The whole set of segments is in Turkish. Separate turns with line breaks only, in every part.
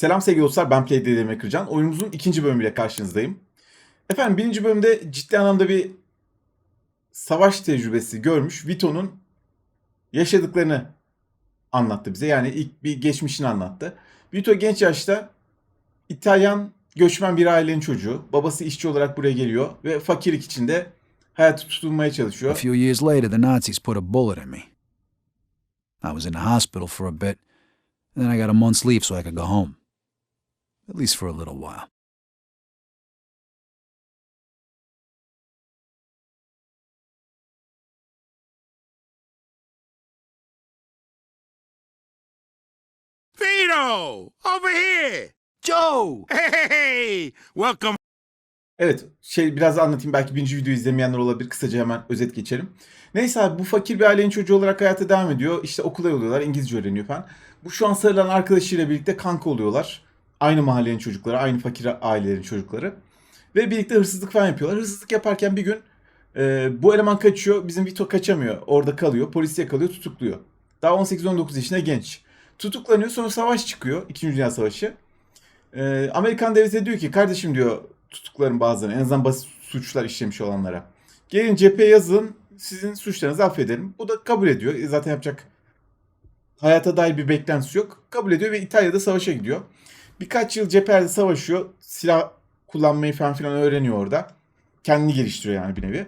Selam sevgili dostlar ben Play Dedem Kırcan. Oyunumuzun ikinci bölümüyle karşınızdayım. Efendim birinci bölümde ciddi anlamda bir savaş tecrübesi görmüş Vito'nun yaşadıklarını anlattı bize. Yani ilk bir geçmişini anlattı. Vito genç yaşta İtalyan göçmen bir ailenin çocuğu. Babası işçi olarak buraya geliyor ve fakirlik içinde hayatı tutunmaya
A
çalışıyor.
few years later, the Nazis put a bullet in me. I was in the hospital for a bit, and then I got a month's leave so I could go home. At least for a little while.
Vito! Over here!
Joe!
Hey! Welcome.
Evet şey biraz anlatayım belki birinci videoyu izlemeyenler olabilir. Kısaca hemen özet geçelim. Neyse abi bu fakir bir ailenin çocuğu olarak hayata devam ediyor. İşte okula yolluyorlar İngilizce öğreniyor falan. Bu şu an sarılan arkadaşıyla birlikte kanka oluyorlar. Aynı mahallenin çocukları, aynı fakir ailelerin çocukları. Ve birlikte hırsızlık falan yapıyorlar. Hırsızlık yaparken bir gün e, bu eleman kaçıyor. Bizim Vito kaçamıyor. Orada kalıyor. Polis yakalıyor, tutukluyor. Daha 18-19 yaşında genç. Tutuklanıyor sonra savaş çıkıyor. İkinci Dünya Savaşı. E, Amerikan devleti diyor ki kardeşim diyor tutukların bazılarını en azından basit suçlar işlemiş olanlara. Gelin cepheye yazın sizin suçlarınızı affederim. Bu da kabul ediyor. E, Zaten yapacak hayata dair bir beklentisi yok. Kabul ediyor ve İtalya'da savaşa gidiyor. Birkaç yıl cephede savaşıyor. Silah kullanmayı falan filan öğreniyor orada. Kendini geliştiriyor yani bir nevi.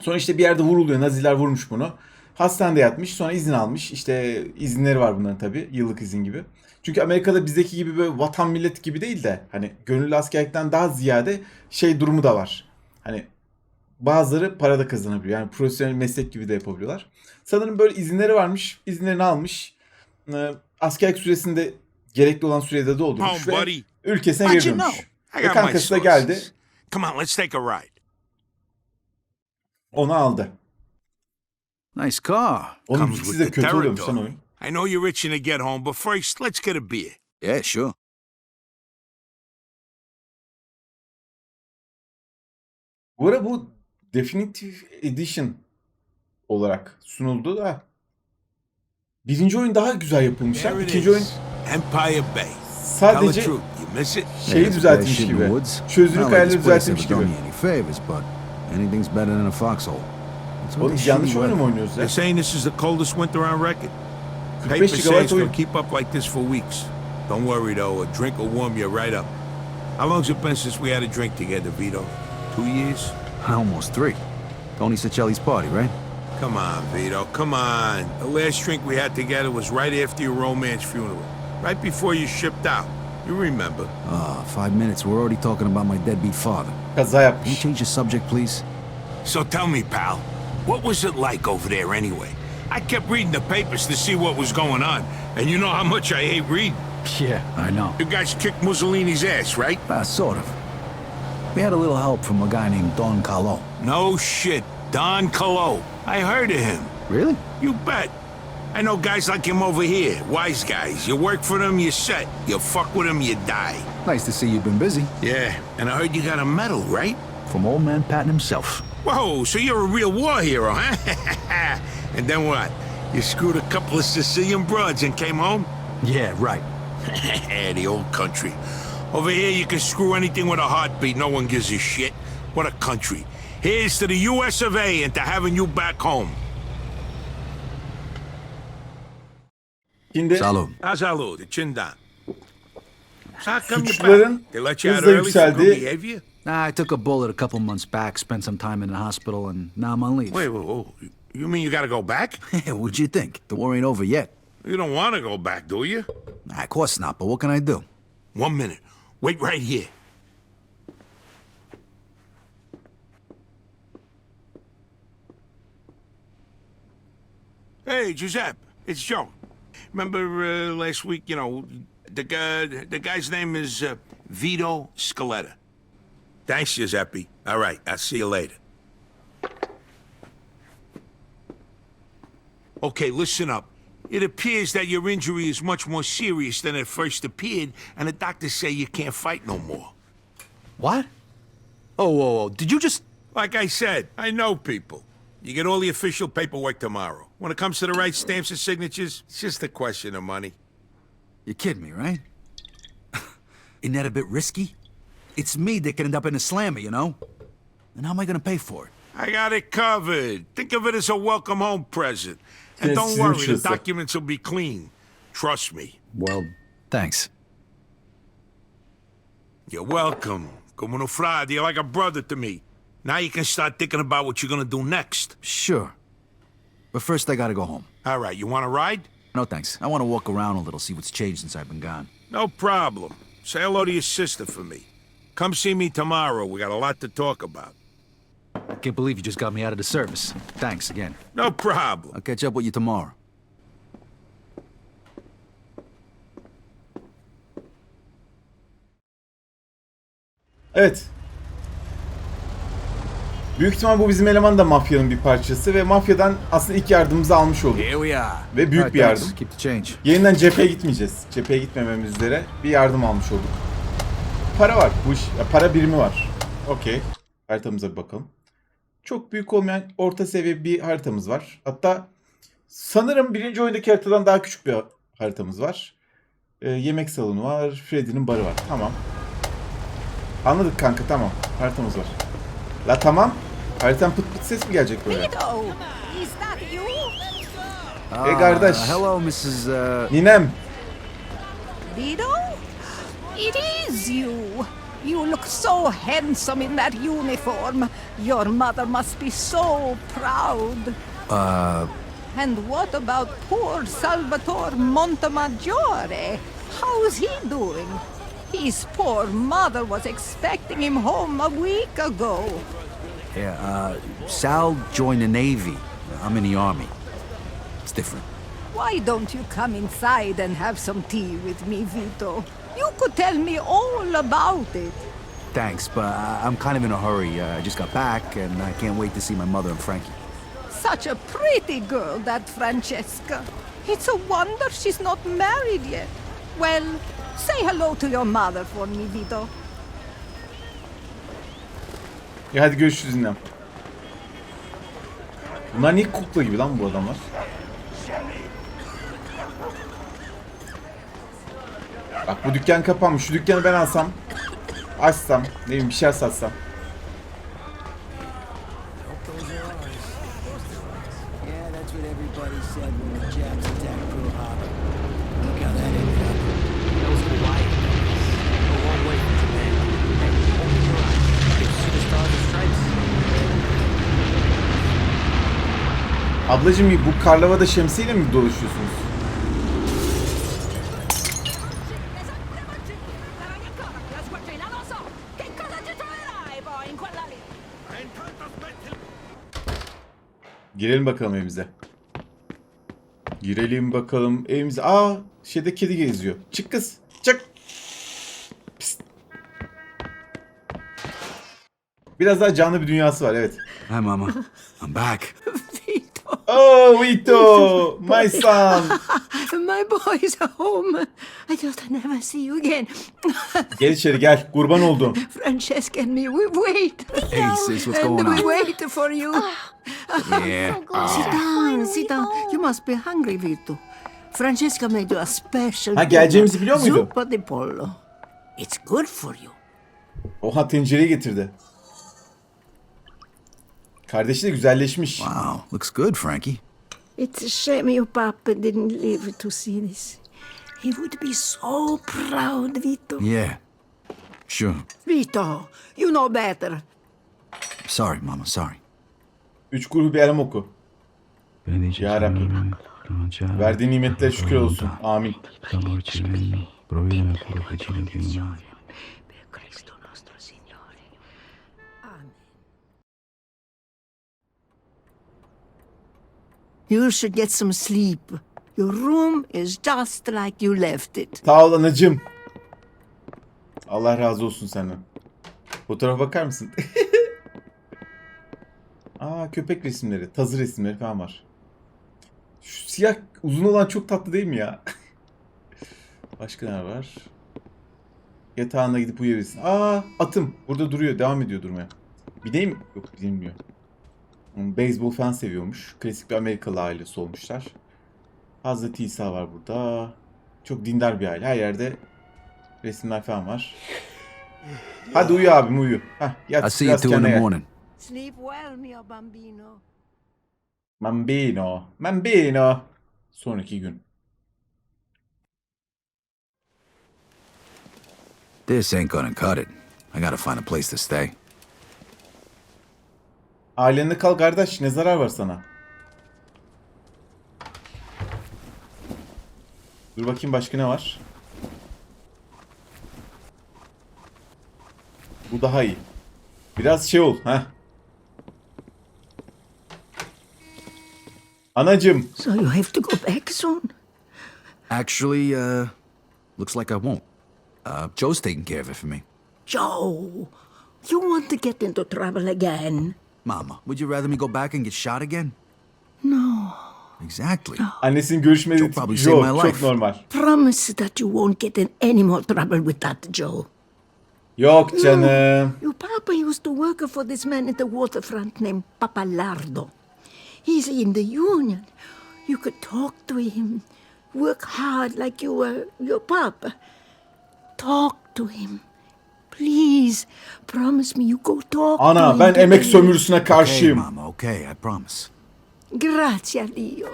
Sonra işte bir yerde vuruluyor. Naziler vurmuş bunu. Hastanede yatmış. Sonra izin almış. İşte izinleri var bunların tabii. Yıllık izin gibi. Çünkü Amerika'da bizdeki gibi böyle vatan millet gibi değil de hani gönüllü askerlikten daha ziyade şey durumu da var. Hani bazıları para da kazanabiliyor. Yani profesyonel meslek gibi de yapabiliyorlar. Sanırım böyle izinleri varmış. İzinlerini almış. Ee, askerlik süresinde gerekli olan sürede doldurmuş ve
buddy.
ülkesine geri dönmüş. Ve kankası da geldi.
Come on, let's take a ride.
Onu aldı.
Nice car.
Onun
with
de kötü oluyormuş
territory.
oyun.
I know you're itching to get home, but first, let's get a beer.
Yeah, sure.
Bu ara bu Definitive Edition olarak sunuldu da birinci oyun daha güzel
it
İkinci oyun.
Empire Bay. Tell the
sadece
truth. You miss it?
şeyi
It's a
düzeltmiş
bad in
gibi.
the woods.
Çözünürlük
Not like
ayarını
this
düzeltmiş gibi.
me any favors, but anything's better than a foxhole. What
Oğlum
they
yanlış
shoot
oyunu mu
with.
oynuyoruz ya?
They're saying this is the coldest winter on record.
45
Paper says
GB
it's
oyun.
gonna keep up like this for weeks. Don't worry though, a drink will warm you right up. How long's it been since we had a drink together, Vito? Two years?
Almost three. Tony Sicelli's party, right?
Come on, Vito, come on. The last drink we had together was right after your romance funeral. Right before you shipped out. You remember.
Ah, five minutes. We're already talking about my deadbeat father.
Kaza
Can you change the subject, please?
So tell me, pal, what was it like over there anyway? I kept reading the papers to see what was going on, and you know how much I hate reading.
Yeah, I know.
You guys kicked Mussolini's ass, right?
Ah, sort of. We had a little help from a guy named Don Calo.
No shit. Don Calo. I heard of him.
Really?
You bet. I know guys like him over here, wise guys. You work for them, you're set. You fuck with them, you die.
Nice to see you've been busy.
Yeah, and I heard you got a medal, right?
From old man Patton himself.
Whoa, so you're a real war hero, huh? and then what? You screwed a couple of Sicilian broads and came home?
Yeah, right.
the old country. Over here, you can screw anything with a heartbeat. No one gives a shit. What a country. Here's to the U.S. of A. and to having you back home.
Şimdi
Salud.
Azalu, the Chindan. So how come you
Suçluların
back? They let you out
hızla
early for good
yükseldiği-
behavior?
Nah, I took a bullet a couple months back, spent some time in the hospital, and now I'm on leave.
Wait, wait, wait. You mean you gotta go back?
What'd you think? The war ain't over yet.
You don't want to go back, do you?
Nah, of course not, but what can I do?
One minute. Wait right here. Hey, Giuseppe, it's Joe. Remember uh, last week? You know, the guy. The guy's name is uh, Vito Scaletta. Thanks, Giuseppe. All right, I'll see you later. Okay, listen up. It appears that your injury is much more serious than it first appeared, and the doctors say you can't fight no more.
What? Oh, whoa, whoa. Did you just.
Like I said, I know people. You get all the official paperwork tomorrow. When it comes to the right stamps and signatures, it's just a question of money.
You're kidding me, right? Isn't that a bit risky? It's me that could end up in a slammer, you know? And how am I gonna pay for it?
I got it covered. Think of it as a welcome home present. And don't worry, the documents will be clean. Trust me.
Well,
Thanks.
You're welcome. Como no frade, you're like a brother to me. Now you can start thinking about what you're gonna do next.
sure. But first, I gotta go home.
All right, you wanna ride?
No thanks. I wanna walk around a little, see what's changed since I've been gone.
No problem. Say hello to your sister for me. Come see me tomorrow. We got a lot to talk about.
I can't believe you just got me out of the service. Thanks again.
No problem.
I'll catch up with you tomorrow.
Evet. Büyük ihtimal bu bizim eleman da mafyanın bir parçası ve mafyadan aslında ilk yardımımızı almış olduk. Ve büyük bir yardım. Yeniden cepheye gitmeyeceğiz. Cepheye gitmememiz üzere bir yardım almış olduk. Para var. Bu iş, ya para birimi var. Okey. Haritamıza bir bakalım. Çok büyük olmayan orta seviye bir haritamız var. Hatta sanırım birinci oyundaki haritadan daha küçük bir haritamız var. Ee, yemek salonu var. Freddy'nin barı var. Tamam. Anladık kanka tamam. Haritamız var. La tamam. Haritan pıt pıt ses mi gelecek böyle?
Vito, is that you?
Hey, kardeş.
Hello, Mrs. Uh,
Ninem.
Vito? It is you. You look so handsome in that uniform. Your mother must be so proud.
uh,
And what about poor Salvatore Montemaggiore? How's he doing? His poor mother was expecting him home a week ago.
Yeah, uh, Sal joined the Navy. I'm in the Army. It's different.
Why don't you come inside and have some tea with me, Vito? You could tell me all about it.
Thanks, but I- I'm kind of in a hurry. Uh, I just got back, and I can't wait to see my mother and Frankie.
Such a pretty girl, that Francesca. It's a wonder she's not married yet. Well, say hello to your mother for me, Vito.
Ya hadi görüşürüz Ninem. Bunlar niye kukla gibi lan bu adamlar? Bak bu dükkan kapanmış. Şu dükkanı ben alsam, açsam, ne bileyim bir şey satsam. Ablacım bu karlavada şemsiyeyle mi dolaşıyorsunuz? Girelim bakalım evimize. Girelim bakalım evimize. Aa şeyde kedi geziyor. Çık kız. Çık. Pist. Biraz daha canlı bir dünyası var evet.
Hi, Mama. I'm back.
Oh Vito, my son.
my boys are home. I thought I'd never see you again.
Gel içeri gel. Kurban oldum.
Francesca and me, we wait.
Hey, sis, what's
and
going
we
on?
wait for you.
Yeah.
Sit down, sit down. You must be hungry, Vito. Francesca made you a special
Ha, geleceğimizi biliyor muydun?
Zuppa di pollo. It's good for you.
Oha tencereyi getirdi. Kardeşi de güzelleşmiş.
Wow, looks good, Frankie.
It's a shame your papa didn't live to see this. He would be so proud, Vito.
Yeah. Sure.
Vito, you know better.
Sorry, Mama, sorry.
Üç grubu bir elem oku. Ya Rabbi. Verdiğin nimetlere şükür olsun. Amin.
You should get some sleep. Your room is just like you left it.
Sağ ol anacım. Allah razı olsun senden. Fotoğrafa bakar mısın? Aa köpek resimleri, tazı resimleri falan var. Şu siyah uzun olan çok tatlı değil mi ya? Başka ne var? Yatağına gidip uyuyabilirsin. Aa atım. Burada duruyor. Devam ediyor durmaya. Bineyim? Yok binilmiyor. Hmm, Beyzbol falan seviyormuş. Klasik bir Amerikalı ailesi olmuşlar. Hazreti İsa var burada. Çok dindar bir aile. Her yerde Resimler falan var. Hadi uyu abim uyu. Heh, yat
I'll see you two in the morning.
Sleep well, mio bambino.
Mambino. Mambino. Sonraki gün.
This ain't gonna cut it. I gotta find a place to stay.
Ailenle kal kardeş. Ne zarar var sana? Dur bakayım başka ne var? Bu daha iyi. Biraz şey ol. ha. Anacım.
So you have to go back soon?
Actually, uh, looks like I won't. Uh, Joe's taking care of it for me.
Joe, you want to get into trouble again?
Mama, would you rather me go back and get shot again?
No.
Exactly.
Annesinin görüşmediği
Joe
tip
probably
Joe.
saved my
Çok
life.
normal.
Promise that you won't get in any more trouble with that, Joe.
Yok canım.
Your papa used to work for this man at the waterfront named Papalardo. He's in the union. You could talk to him. Work hard like you were your papa. Talk to him. Please, promise me you go talk to
Ana
him.
ben emek sömürüsüne
Okay,
karşıyım.
Mama, okay, I promise.
Grazie, Dio.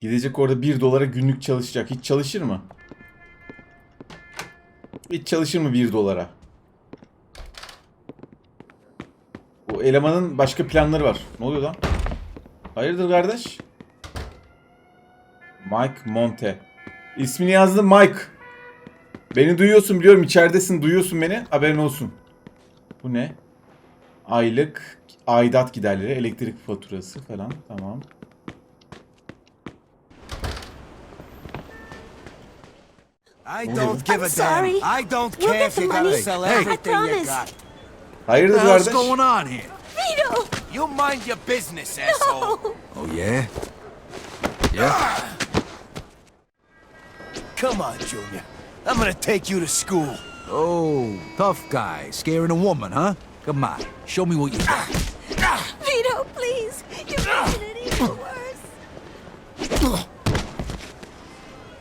Gidecek orada 1 dolara günlük çalışacak. Hiç çalışır mı? Hiç çalışır mı 1 dolara? Bu elemanın başka planları var. Ne oluyor lan? Hayırdır kardeş? Mike Monte. İsmini yazdım Mike. Beni duyuyorsun biliyorum içeridesin duyuyorsun beni haberin olsun. Bu ne? Aylık aidat giderleri, elektrik faturası falan tamam.
I don't give a damn. I don't care if
the
you gotta
money.
sell
Hey.
everything you got.
Hayırdır kardeş?
going on here?
Vito!
You mind your business, asshole.
Oh, yeah? Yeah?
Come on, Junior. I'm gonna take you to school.
Oh, tough guy, scaring a woman, huh? Come on, show me what you got.
Vito, please! You're making it even worse!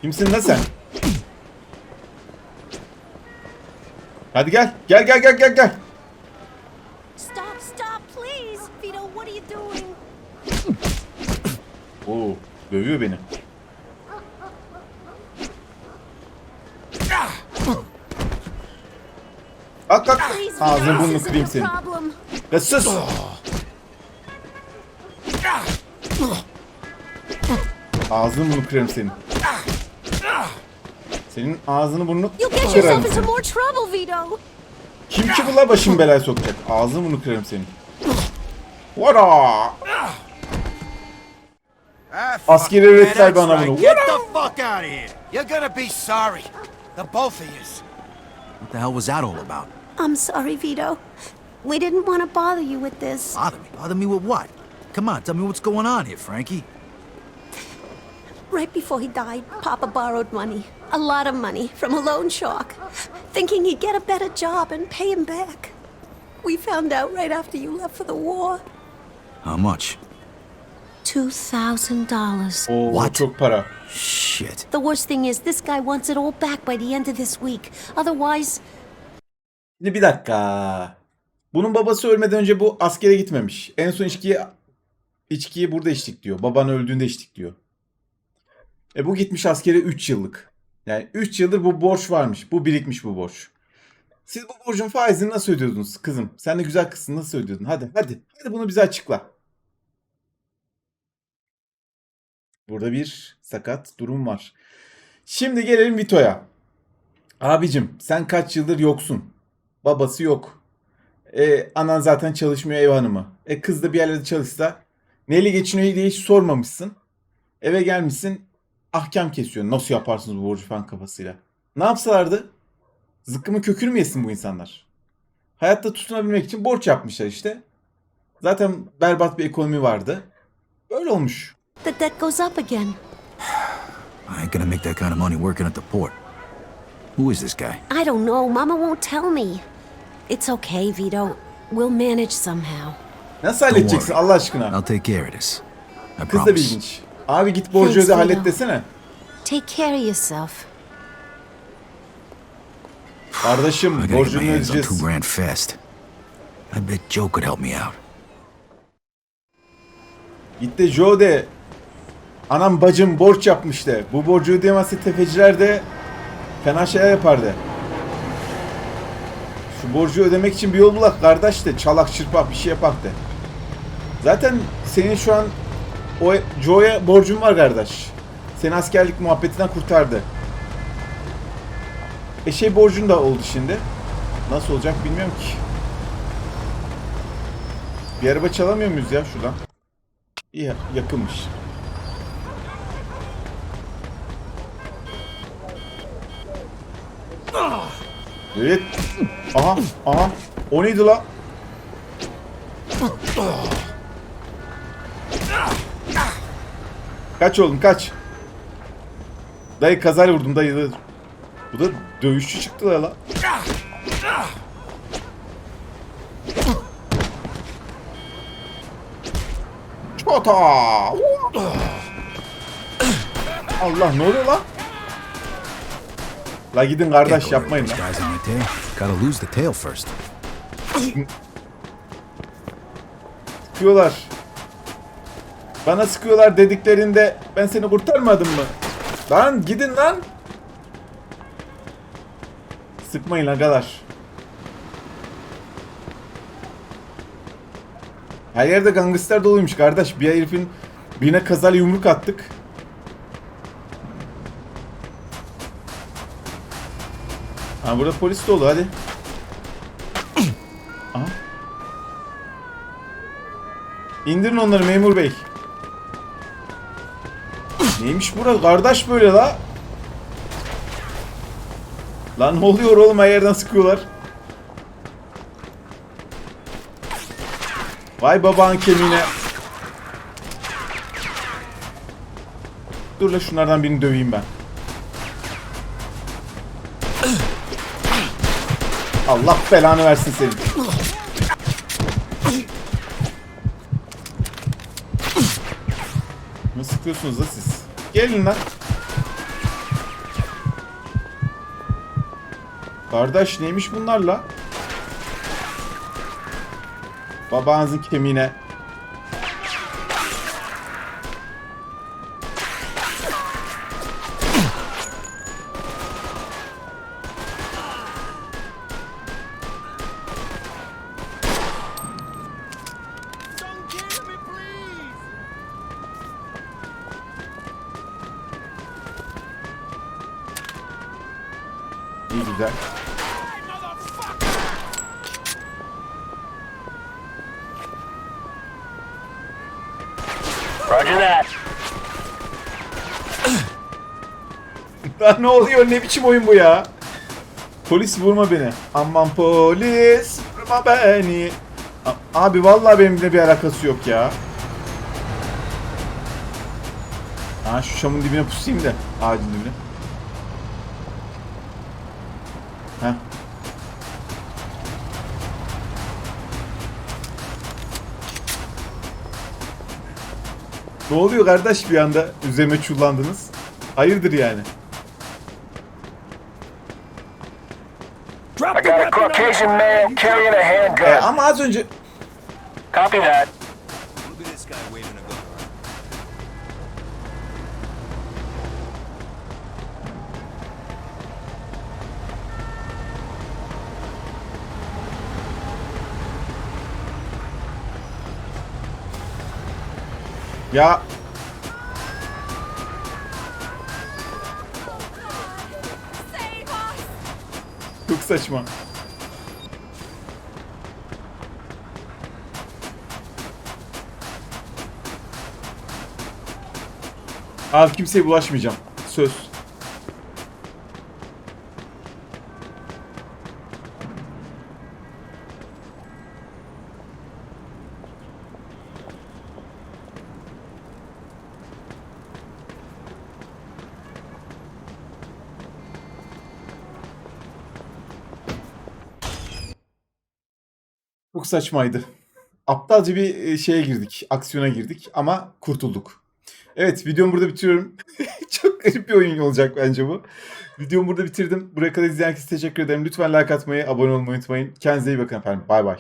Kimsin lan sen? Hadi gel. Gel gel gel gel gel.
Stop, stop, please! Vito, what are you doing?
Oo, dövüyor beni. Kalk kalk. Ağzını
Vito,
burnunu kırayım senin. Ya sus. Ağzını burnunu kırarım senin. Senin ağzını burnunu kırarım senin. Kim ki bu la başım belaya sokacak? Ağzını burnunu kırarım senin. Vara!
Ah,
Askeri öğrettiler bana bunu.
Get the fuck out of here. You're gonna be sorry. The both of yous.
What the hell was that all about?
I'm sorry, Vito. We didn't want to bother you with this.
Bother me? Bother me with what? Come on, tell me what's going on here, Frankie.
Right before he died, Papa borrowed money. A lot of money from a loan shark, thinking he'd get a better job and pay him back. We found out right after you left for the war.
How much?
$2,000.
Oo,
What?
çok para.
Shit.
The worst thing is, this guy wants it all back by the end of this week. Otherwise,
Şimdi bir dakika. Bunun babası ölmeden önce bu askere gitmemiş. En son içkiyi içkiyi burada içtik diyor. Baban öldüğünde içtik diyor. E bu gitmiş askere 3 yıllık. Yani 3 yıldır bu borç varmış. Bu birikmiş bu borç. Siz bu borcun faizini nasıl ödüyordunuz kızım? Sen de güzel kızsın nasıl ödüyordun? Hadi hadi. Hadi bunu bize açıkla. Burada bir sakat durum var. Şimdi gelelim Vito'ya. Abicim sen kaç yıldır yoksun? Babası yok. E, anan zaten çalışmıyor ev hanımı. E kız da bir yerlerde çalışsa neyle geçiniyor diye hiç sormamışsın. Eve gelmişsin ahkam kesiyor. Nasıl yaparsınız bu borcu falan kafasıyla. Ne yapsalardı? Zıkkımı kökünü mü yesin bu insanlar? Hayatta tutunabilmek için borç yapmışlar işte. Zaten berbat bir ekonomi vardı. Böyle olmuş.
the debt goes up again.
I ain't gonna make that kind of money working at the port. Who is this guy?
I don't know. Mama won't tell me. It's okay, Vito. We'll manage somehow.
Nasıl halledeceksin. Allah aşkına?
I'll take care of this. I
Kız da
promise.
bilginç. Abi git borcu
Thanks,
öde hallet
Vito.
desene.
Take care of yourself.
Kardeşim
I gotta get my
borcunu
hands on two
ödeyeceğiz.
grand fast. I bet Joe could help me out.
Git de Joe de anam bacım borç yapmış de. Bu borcu ödeyemezse tefeciler de fena şeyler yapar de. Şu borcu ödemek için bir yol bulak kardeş de çalak çırpak bir şey yapak de. Zaten senin şu an o Joe'ya borcun var kardeş. Seni askerlik muhabbetinden kurtardı. E şey borcun da oldu şimdi. Nasıl olacak bilmiyorum ki. Bir araba çalamıyor muyuz ya şuradan? İyi yakınmış. Evet. Aha, aha. O neydi la? Kaç oğlum kaç. Dayı kazayla vurdum dayı. Bu da dövüşçü çıktı la la. Çota. Allah ne oluyor lan? La gidin kardeş yapmayın lan. Sıkıyorlar. Bana sıkıyorlar dediklerinde ben seni kurtarmadım mı? Lan gidin lan. Sıkmayın arkadaşlar. Her yerde gangster doluymuş kardeş. Bir herifin birine kazayla yumruk attık. Ha burada polis dolu hadi. Aha. İndirin onları memur bey. Neymiş burası kardeş böyle la? Lan ne oluyor oğlum her yerden sıkıyorlar. Vay babanın kemiğine. Dur la şunlardan birini döveyim ben. Allah belanı versin senin. Ne sıkıyorsunuz da siz? Gelin lan. Kardeş neymiş bunlarla? Babanızın kemiğine. İyi güzel. Oluyor? Ne biçim oyun bu ya? Polis vurma beni. Aman polis vurma beni. A- Abi vallahi benimle bir alakası yok ya. Ha şu çamın dibine pusayım da ağacın dibine. Heh. Ne oluyor kardeş bir anda üzerime çullandınız? Hayırdır yani?
Drop
I
the
got a
ground.
man carrying a
E,
handgun.
ama az önce
Copy that.
Ya çok saçma. Abi kimseye bulaşmayacağım. Söz. Çok saçmaydı. Aptalca bir e, şeye girdik, aksiyona girdik ama kurtulduk. Evet videomu burada bitiriyorum. Çok garip bir oyun olacak bence bu. Videomu burada bitirdim. Buraya kadar izleyen herkese teşekkür ederim. Lütfen like atmayı, abone olmayı unutmayın. Kendinize iyi bakın efendim. Bay bay.